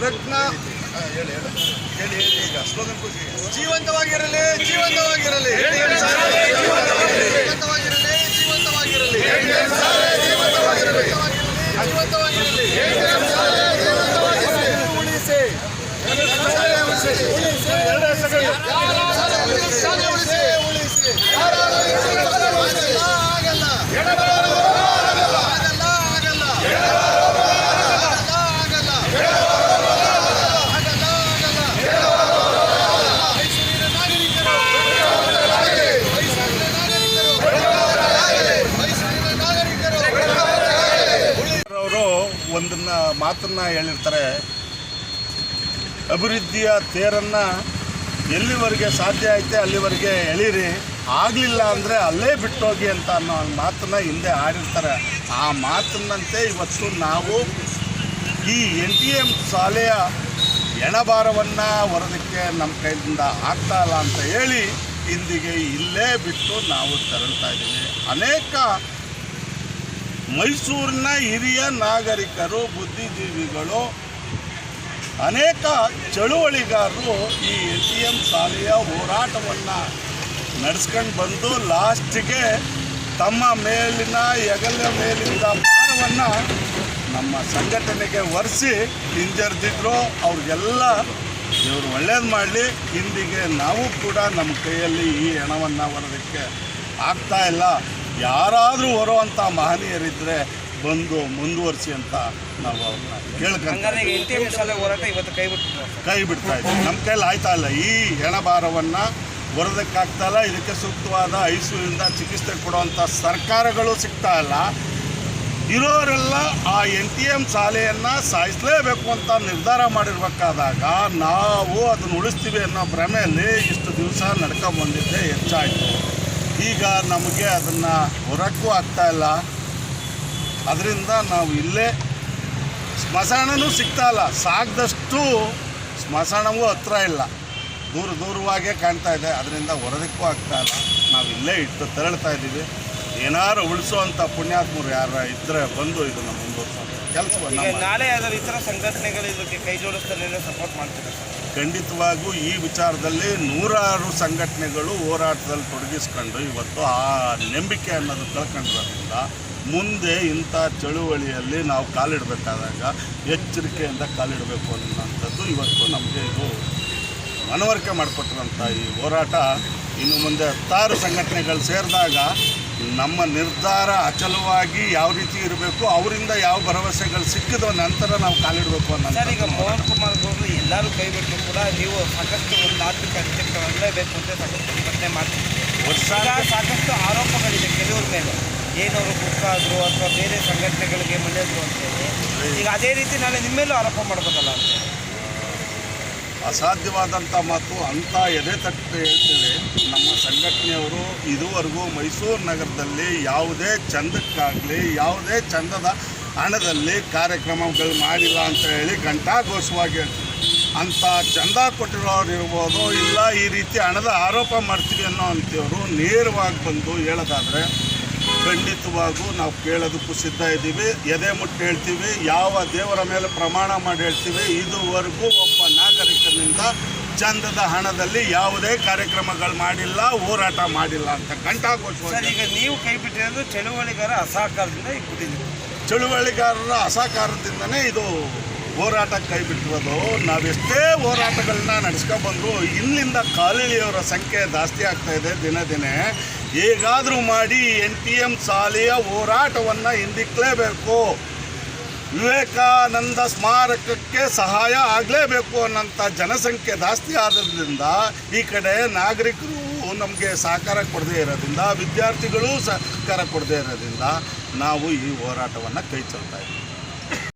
ಪ್ರಜ್ಞ ಆ, ಹೇಳಿ ಹೇಳಿ ಈಗ ಸ್ಲೋಗನ್ ಖುಷಿ ಜೀವಂತವಾಗಿರಲಿ ಜೀವಂತವಾಗಿರಲಿ. ಜೀವಂತವಾಗಿರಲಿ ಜೀವಂತವಾಗಿರಲಿ. ಜೀವಂತವಾಗಿರಲಿ. ಜೀವಂತವಾಗಿರಲಿ. ಉಳಿಸಿ. ಒಂದನ್ನ ಮಾತನ್ನ ಹೇಳಿರ್ತಾರೆ. ಅಭಿವೃದ್ಧಿಯ ತೇರನ್ನು ಎಲ್ಲಿವರೆಗೆ ಸಾಧ್ಯ ಐತೆ ಅಲ್ಲಿವರೆಗೆ ಎಳೀರಿ. ಆಗಲಿಲ್ಲ ಅಂದರೆ ಅಲ್ಲೇ ಬಿಟ್ಟೋಗಿ ಅಂತ ಅನ್ನೋ ಮಾತನ್ನ ಹಿಂದೆ ಆಡಿರ್ತಾರೆ ಆ ಮಾತನ್ನಂತೆ ಇವತ್ತು ನಾವು ಈ ಎನ್ ಟಿ ಎಂ ಶಾಲೆಯ ಎಣಭಾರವನ್ನು ಹೊರದಕ್ಕೆ ನಮ್ಮ ಕೈಯಿಂದ ಆಗ್ತಾ ಇಲ್ಲ ಅಂತ ಹೇಳಿ ಇಂದಿಗೆ ಇಲ್ಲೇ ಬಿಟ್ಟು ನಾವು ತೆರಳ್ತಾ ಇದ್ದೀವಿ. ಅನೇಕ ಮೈಸೂರಿನ ಹಿರಿಯ ನಾಗರಿಕರು, ಬುದ್ಧಿಜೀವಿಗಳು, ಅನೇಕ ಚಳುವಳಿಗಾರರು ಈ ಎ ಟಿ ಎಂ ಶಾಲೆಯ ಹೋರಾಟವನ್ನು ನಡೆಸ್ಕೊಂಡು ಬಂದು ಲಾಸ್ಟಿಗೆ ತಮ್ಮ ಮೇಲಿನ, ಹೆಗಲ ಮೇಲಿಂದ ಭಾರವನ್ನು ನಮ್ಮ ಸಂಘಟನೆಗೆ ಒರೆಸಿ ಹಿಂಜರಿದಿದ್ರು. ಅವ್ರಿಗೆಲ್ಲ ಇವರು ಒಳ್ಳೇದು ಮಾಡಲಿ. ಇಂದಿಗೆ ನಾವು ಕೂಡ ನಮ್ಮ ಕೈಯಲ್ಲಿ ಈ ಹಣವನ್ನು ಬರೋದಕ್ಕೆ ಇಲ್ಲ. ಯಾರಾದರೂ ಬರುವಂಥ ಮಹನೀಯರಿದ್ದರೆ ಬಂದು ಮುಂದುವರಿಸಿ ಅಂತ ನಾವು ಅವ್ರನ್ನ ಹೋರಾಟ ಇವತ್ತು ಕೈ ಬಿಟ್ಟು ಕೈ ಬಿಡ್ತಾ ಇದ್ದೀವಿ ನಮ್ಮ ಕೈಲಿ ಆಯ್ತಾ ಇಲ್ಲ. ಈ ಹೆಣಭಾರವನ್ನು ಬರೋದಕ್ಕಾಗ್ತಾಯಿಲ್ಲ ಇಲ್ಲ. ಇದಕ್ಕೆ ಸೂಕ್ತವಾದ ಐಸಿಯುಯಿಂದ ಚಿಕಿತ್ಸೆ ಕೊಡುವಂಥ ಸರ್ಕಾರಗಳು ಸಿಗ್ತಾ ಇಲ್ಲ. ಇರೋರೆಲ್ಲ ಆ ಎನ್ ಟಿ ಎಂ ಶಾಲೆಯನ್ನು ಸಾಯಿಸಲೇಬೇಕು ಅಂತ ನಿರ್ಧಾರ ಮಾಡಿರ್ಬೇಕಾದಾಗ ನಾವು ಅದನ್ನು ಉಳಿಸ್ತೀವಿ ಅನ್ನೋ ಭ್ರಮೆಯಲ್ಲಿ ಇಷ್ಟು ದಿವಸ ನಡ್ಕೊಂಬಂದಿದ್ದೆ ಹೆಚ್ಚಾಯಿತು. ಈಗ ನಮಗೆ ಅದನ್ನು ಹೊರಕ್ಕೂ ಆಗ್ತಾ ಇಲ್ಲ. ಅದರಿಂದ ನಾವು ಇಲ್ಲೇ ಸ್ಮಶಾನನೂ ಸಿಗ್ತಾ ಇಲ್ಲ. ಸಾಗದಷ್ಟು ಸ್ಮಶಾನವೂ ಹತ್ರ ಇಲ್ಲ. ದೂರ ದೂರವಾಗೇ ಕಾಣ್ತಾ ಇದೆ. ಅದರಿಂದ ಹೊರದಕ್ಕೂ ಆಗ್ತಾ ಇಲ್ಲ. ನಾವು ಇಲ್ಲೇ ಇಟ್ಟು ತೆರಳ್ತಾ ಇದ್ದೀವಿ. ಏನಾರು ಉಳಿಸುವಂಥ ಪುಣ್ಯಾತ್ಮರು ಯಾರ ಇದ್ದರೆ ಬಂದು ಇದನ್ನು ಮುಂದುವರ್ಸೋದು ಕೆಲಸವನ್ನು ನಾಳೆ ಯಾವ್ದಾದ್ರು ಇತರ ಸಂಘಟನೆಗಳು ಇದಕ್ಕೆ ಕೈ ಜೋಡಿಸ್ತಾರೆ ಸಪೋರ್ಟ್ ಮಾಡ್ತಿದ್ದಾರೆ ಸರ್? ಖಂಡಿತವಾಗೂ ಈ ವಿಚಾರದಲ್ಲಿ ನೂರಾರು ಸಂಘಟನೆಗಳು ಹೋರಾಟದಲ್ಲಿ ತೊಡಗಿಸ್ಕೊಂಡು ಇವತ್ತು ಆ ನಂಬಿಕೆ ಅನ್ನೋದು ಕಳ್ಕೊಂಡಿರೋದ್ರಿಂದ ಮುಂದೆ ಇಂಥ ಚಳುವಳಿಯಲ್ಲಿ ನಾವು ಕಾಲಿಡಬೇಕಾದಾಗ ಎಚ್ಚರಿಕೆಯಿಂದ ಕಾಲಿಡಬೇಕು ಅನ್ನೋಂಥದ್ದು ಇವತ್ತು ನಮಗೆ ಇದು ಮನವರಿಕೆ ಮಾಡಿಕೊಟ್ಟಿರೋಂಥ ಈ ಹೋರಾಟ. ಇನ್ನು ಮುಂದೆ ಹತ್ತಾರು ಸಂಘಟನೆಗಳು ಸೇರಿದಾಗ ನಮ್ಮ ನಿರ್ಧಾರ ಅಚಲವಾಗಿ ಯಾವ ರೀತಿ ಇರಬೇಕು ಅವರಿಂದ ಯಾವ ಭರವಸೆಗಳು ಸಿಕ್ಕಿದ ನಂತರ ನಾವು ಕಾಲಿಡಬೇಕು ಸರ್ ಈಗ ಪವನ್ ಮೋಹನ್ ಕುಮಾರ್ ಗೌಡ್ರು ಎಲ್ಲರೂ ಕೈ ಬಿಟ್ಟು ಕೂಡ ನೀವು ಸಾಕಷ್ಟು ಒಂದು ಆರ್ಥಿಕ ಅಧಿಕಾರಗಳೇಬೇಕು ಅಂತ ಸಾಕಷ್ಟು ಪ್ರಶ್ನೆ ಮಾಡ್ತಿದ್ದೀವಿ ಸಾಕಷ್ಟು ಆರೋಪಗಳಿದೆ ಕೆಲವ್ರ ಮೇಲೆ. ಏನವರು ಆದರು ಅಥವಾ ಬೇರೆ ಸಂಘಟನೆಗಳಿಗೆ ಮನೆದ್ರು ಅಂತೇಳಿ. ಈಗ ಅದೇ ರೀತಿ ನಾಳೆ ನಿಮ್ಮೇಲೂ ಆರೋಪ ಮಾಡ್ಬೋದಲ್ಲ ಅಂತ ಅಸಾಧ್ಯವಾದಂಥ ಮಾತು ಅಂಥ ಎದೆ ತಟ್ಟು ಹೇಳ್ತೇವೆ. ನಮ್ಮ ಸಂಘಟನೆಯವರು ಇದುವರೆಗೂ ಮೈಸೂರು ನಗರದಲ್ಲಿ ಯಾವುದೇ ಚಂದಕ್ಕಾಗಲಿ, ಯಾವುದೇ ಚಂದದ ಹಣದಲ್ಲಿ ಕಾರ್ಯಕ್ರಮಗಳು ಮಾಡಿಲ್ಲ ಅಂತ ಹೇಳಿ ಘಂಟಾಘೋಷವಾಗಿ ಹೇಳ್ತಾರೆ ಅಂಥ ಚಂದ ಕೊಟ್ಟಿರೋರು ಇರ್ಬೋದು, ಇಲ್ಲ ಈ ರೀತಿ ಹಣದ ಆರೋಪ ಮಾಡ್ತೀವಿ ಅನ್ನೋ ಅಂಥವ್ರು ನೇರವಾಗಿ ಬಂದು ಹೇಳೋದಾದರೆ, ಖಂಡಿತವಾಗೂ ನಾವು ಕೇಳೋದಕ್ಕೂ ಸಿದ್ಧ ಇದ್ದೀವಿ. ಎದೆ ಮುಟ್ಟು ಹೇಳ್ತೀವಿ, ಯಾವ ದೇವರ ಮೇಲೆ ಪ್ರಮಾಣ ಮಾಡಿ ಹೇಳ್ತೀವಿ. ಇದುವರೆಗೂ ಒಬ್ಬ ನಾಗರಿಕನಿಂದ ಚಂದದ ಹಣದಲ್ಲಿ ಯಾವುದೇ ಕಾರ್ಯಕ್ರಮಗಳು ಮಾಡಿಲ್ಲ ಹೋರಾಟ ಮಾಡಿಲ್ಲ ಅಂತ ಸರ್ ಈಗ ನೀವು ಕೈ ಬಿಟ್ಟಿರೋದು ಚಳುವಳಿಗಾರ ಅಸಹಕಾರದಿಂದ ಈಗ ಬಿಟ್ಟಿದ್ದೀವಿ ಚಳುವಳಿಗಾರರ ಅಸಹಕಾರದಿಂದನೇ ಇದು ಹೋರಾಟ ಕೈ ಬಿಟ್ಟಿರೋದು. ನಾವೆಷ್ಟೇ ಹೋರಾಟಗಳನ್ನ ನಡೆಸ್ಕೊಬಂದ್ರು ಇಲ್ಲಿಂದ ಕಾಲಿಳಿಯವರ ಸಂಖ್ಯೆ ಜಾಸ್ತಿ ಆಗ್ತಾ ಇದೆ ದಿನ ದಿನೇ. ಹೇಗಾದರೂ ಮಾಡಿ ಎನ್ ಟಿ ಎಂ ಶಾಲೆಯ ಹೋರಾಟವನ್ನು ಹಿಂದಿಕ್ಕಲೇಬೇಕು ವಿವೇಕಾನಂದ ಸ್ಮಾರಕಕ್ಕೆ ಸಹಾಯ ಆಗಲೇಬೇಕು ಅನ್ನೋಂಥ ಜನಸಂಖ್ಯೆ ಜಾಸ್ತಿ ಆದ್ರಿಂದ ಈ ಕಡೆ ನಾಗರಿಕರು ನಮಗೆ ಸಹಕಾರ ಕೊಡದೇ ಇರೋದ್ರಿಂದ, ವಿದ್ಯಾರ್ಥಿಗಳು ಸಹಕಾರ ಕೊಡದೇ ಇರೋದ್ರಿಂದ ನಾವು ಈ ಹೋರಾಟವನ್ನು ಕೈ ಚೆಲ್ತಾ ಇದ್ದೀವಿ.